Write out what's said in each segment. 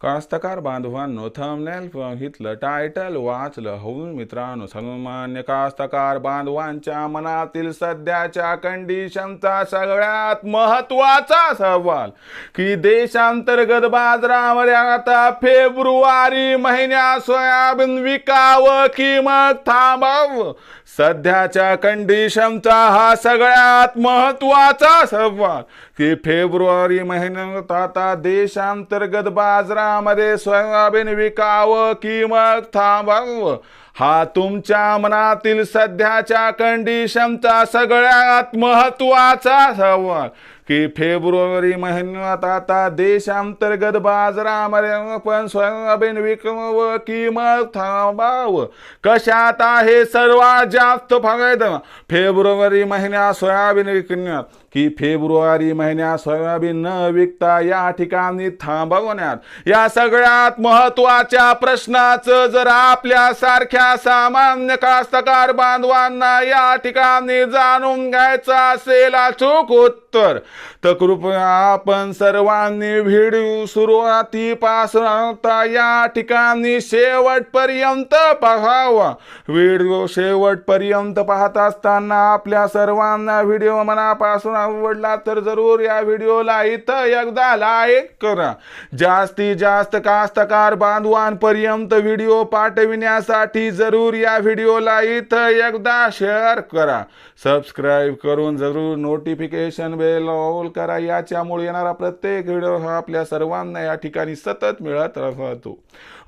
कास्तकार बांधवांनो थंबनेल बघितलं टायटल वाचलं होऊन मित्रांनो सन्मान्य कास्तकार बांधवांच्या मनातील सध्याच्या कंडिशनचा सगळ्यात महत्त्वाचा सवाल की देशांतर्गत बाजारामध्ये आता फेब्रुवारी महिन्यात सोयाबीन विकावं की मग थांबावं? सध्याच्या कंडिशनचा हा सगळ्यात महत्त्वाचा संवाद की फेब्रुवारी महिन्यात आता देशांतर्गत बाजारामध्ये सोयाबीन विकावं की मग थांबावं? हा तुमच्या मनातील सध्याच्या कंडिशनचा सगळ्यात महत्त्वाचा सवाल. की फेब्रुवारी महिन्यात आता देशांतर्गत बाजारामध्ये पण सोयाबीन विकावं की मग थांबावं. कशात आहे सर्वात जास्त फायदा? फेब्रुवारी महिन्यात सोयाबीन विकण्यात. की फेब्रुवारी महिन्यात सोयाबीन न विकता या ठिकाणी थांबवण्यात. या सगळ्यात महत्त्वाच्या प्रश्नाचं जर आपल्या सारख्या सामान्य कास्तकार बांधवांना या ठिकाणी जाणून घ्यायचं असेल अचूक उत्तर तर कृपया आपण सर्वांनी व्हिडिओ सुरुवातीपासून आता या ठिकाणी शेवटपर्यंत पाहावा. व्हिडिओ शेवटपर्यंत पाहत असताना आपल्या सर्वांना व्हिडिओ मनापासून आवडला तर जरूर या व्हिडिओला इथं एकदा लाईक करा. जास्तीत जास्त कास्तकार बांधवांपर्यंत व्हिडिओ पाठविण्यासाठी जरूर या व्हिडिओला इथं एकदा शेअर करा. सबस्क्राईब करून जरूर नोटिफिकेशन बेल ऑल करा. याच्यामुळे येणारा प्रत्येक व्हिडिओ हा आपल्या सर्वांना या ठिकाणी सतत मिळत राहतो.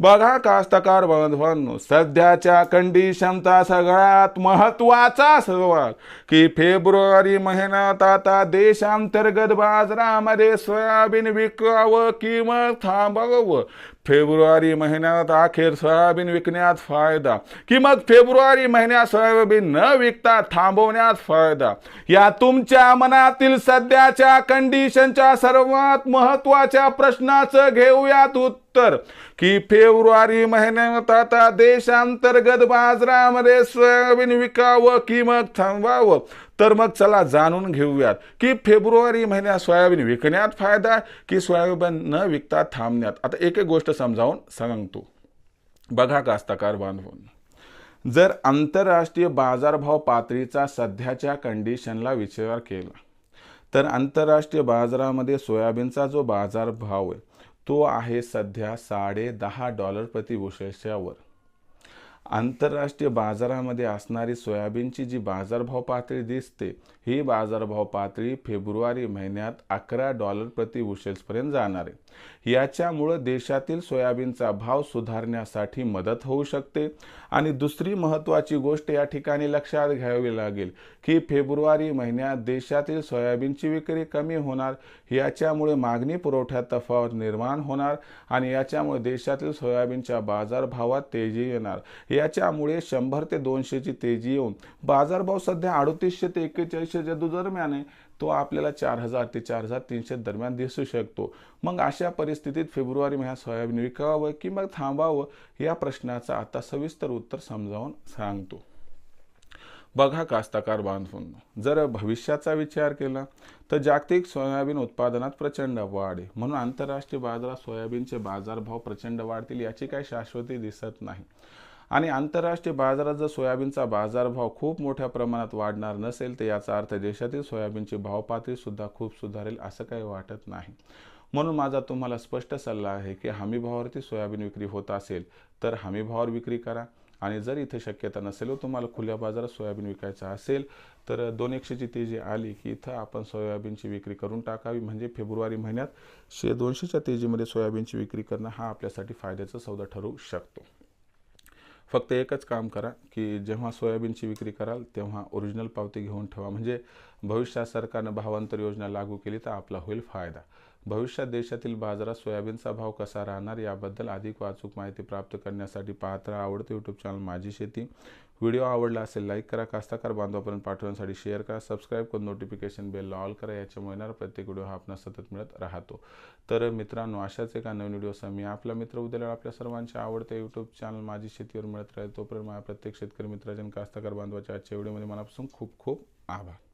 बघा कास्तकार बांधवांनो सध्याच्या कंडिशनचा सगळ्यात महत्त्वाचा सवाल की फेब्रुवारी महिन्यात आता देशांतर्गत बाजारामध्ये सोयाबीन विकावं किंवा थांबवावं फेब्रुवारी महिन्यात अखेर सोयाबीन विकण्यात फायदा. की मग फेब्रुवारी महिन्यात सोयाबीन न विकता थांबवण्यात फायदा. या तुमच्या मनातील सध्याच्या कंडिशनच्या सर्वात महत्त्वाच्या प्रश्नाचं घेऊयात उत्तर. की फेब्रुवारी महिन्यात आता देशांतर्गत बाजारामध्ये सोयाबीन विकावं की मग थांबवावं तर मग चला जाणून घेऊयात. की फेब्रुवारी महिन्यात सोयाबीन विकण्यात फायदा की सोयाबीन न विकता थांबण्यात? आता एक एक गोष्ट समजावून सांगतो बघा कास्तकार बांधवून. जर आंतरराष्ट्रीय बाजारभाव पातळीचा सध्याच्या कंडिशनला विचार केला तर आंतरराष्ट्रीय बाजारामध्ये सोयाबीनचा जो बाजारभाव आहे तो आहे सध्या साडे दहा डॉलर प्रति बुशेलच्या आंतरराष्ट्रीय बाजारामध्ये असणारी सोयाबीनची जी बाजारभाव पातळी दिसते ही बाजारभाव पातळी फेब्रुवारी महिन्यात अकरा डॉलर प्रति उशेल्सपर्यंत जाणार आहे. याच्यामुळं देशातील सोयाबीनचा भाव सुधारण्यासाठी मदत होऊ शकते. आणि दुसरी महत्त्वाची गोष्ट या ठिकाणी लक्षात घ्यावी लागेल की फेब्रुवारी महिन्यात देशातील सोयाबीनची विक्री कमी होणार याच्यामुळे मागणी पुरवठ्यात तफावत निर्माण होणार आणि याच्यामुळे देशातील सोयाबीनच्या बाजारभावात तेजी येणार. याच्यामुळे शंभर ते दोनशेची तेजी येऊन बाजारभाव सध्या अडतीसशे ते एक्केचाळीसशेच्या दरम्यान आहे तो आपल्याला चार हजार ते चार हजार तीनशे दरम्यान दिसू शकतो. मग अशा परिस्थितीत फेब्रुवारी महिन्यात सोयाबीन विकावं किंवा थांबावं या प्रश्नाचं आता सविस्तर उत्तर समजावून सांगतो. बघा कास्तकार बांधून जर भविष्याचा विचार केला तर जागतिक सोयाबीन उत्पादनात प्रचंड वाढ आहे. म्हणून आंतरराष्ट्रीय बाजारात सोयाबीनचे बाजारभाव प्रचंड वाढतील याची काही शाश्वती दिसत नाही. आणि आंतरराष्ट्रीय बाजारात जर सोयाबीनचा बाजारभाव खूप मोठ्या प्रमाणात वाढणार नसेल तर याचा अर्थ देशातील सोयाबीनची भावपातळीसुद्धा खूप सुधारेल असं काही वाटत नाही. म्हणून माझा तुम्हाला स्पष्ट सल्ला आहे की हमीभावावरती सोयाबीन विक्री होत असेल तर हमीभावावर विक्री करा. आणि जर इथे शक्यता नसेल व तुम्हाला खुल्या बाजारात सोयाबीन विकायचं असेल तर दोन एकशेची तेजी आली की इथं आपण सोयाबीनची विक्री करून टाकावी. म्हणजे फेब्रुवारी महिन्यात शे दोनशेच्या तेजीमध्ये सोयाबीनची विक्री करणं हा आपल्यासाठी फायद्याचा सौदा ठरू शकतो. फक्त एकच काम करा की जेव्हा सोयाबीनची विक्री कराल तेव्हा ओरिजिनल पावती घेऊन ठेवा. म्हणजे भविष्यात सरकारनं भावांतर योजना लागू केली तर आपला होईल फायदा. भविष्यात देशातील बाजारात सोयाबीनचा भाव कसा राहणार याबद्दल अधिक वाचूक माहिती प्राप्त करण्यासाठी पाहत राहा आवडते यूट्यूब चॅनल माझी शेती. व्हिडिओ आवडला असेल लाईक करा कास्ताकार बांधवापर्यंत पाठवण्यासाठी शेअर करा सबस्क्राईब करून नोटिफिकेशन बेल ऑल करा याच्यामुळे येणार प्रत्येक व्हिडिओ हा आपणास सतत मिळत राहतो. तर मित्रांनो अशाच एका नवीन व्हिडिओसह मी आपला मित्र उद्याला आपल्या सर्वांच्या आवडते यूट्यूब चॅनल माझी शेतीवर मिळत राहील तोपर्यंत माझ्या प्रत्येक शेतकरी मित्राच्या आणि कास्ताकार बांधवाच्या आजच्या व्हिडिओमध्ये मनापासून खूप खूप आभार.